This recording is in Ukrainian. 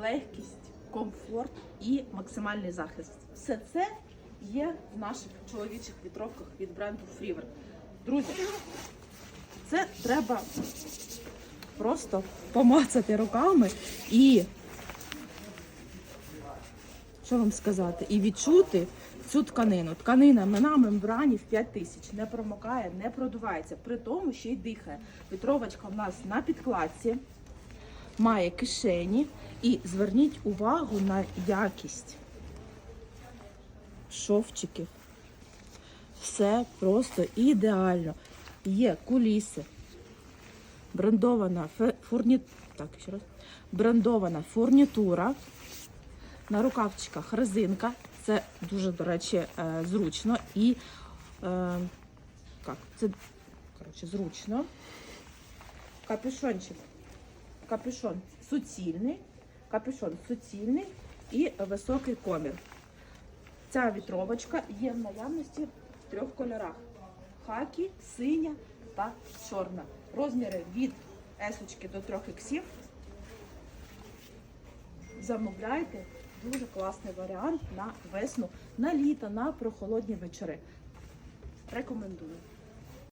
легкість, комфорт і максимальний захист. Все це є в наших чоловічих вітровках від бренду Freever. Друзі, це треба просто помацати руками і що вам сказати, і відчути цю тканину. Тканина на мембрані в 5 тисяч не промокає, не продувається. При тому ще й дихає. Вітровочка в нас на підкладці, має кишені. І зверніть увагу на якість шовчиків. Все просто ідеально. Є куліси, брендована фурні... так, ще раз. брендована фурнітура. На рукавчиках резинка. Це дуже, до речі, е, зручно і е, як, це коротше, зручно. Капюшончик. Капюшон суцільний, капюшон суцільний і високий комір. Ця вітровочка є в наявності в трьох кольорах: хакі, синя та чорна. Розміри від есочки до 3 іксів. Замовляйте. Дуже класний варіант на весну, на літо, на прохолодні вечори. Рекомендую.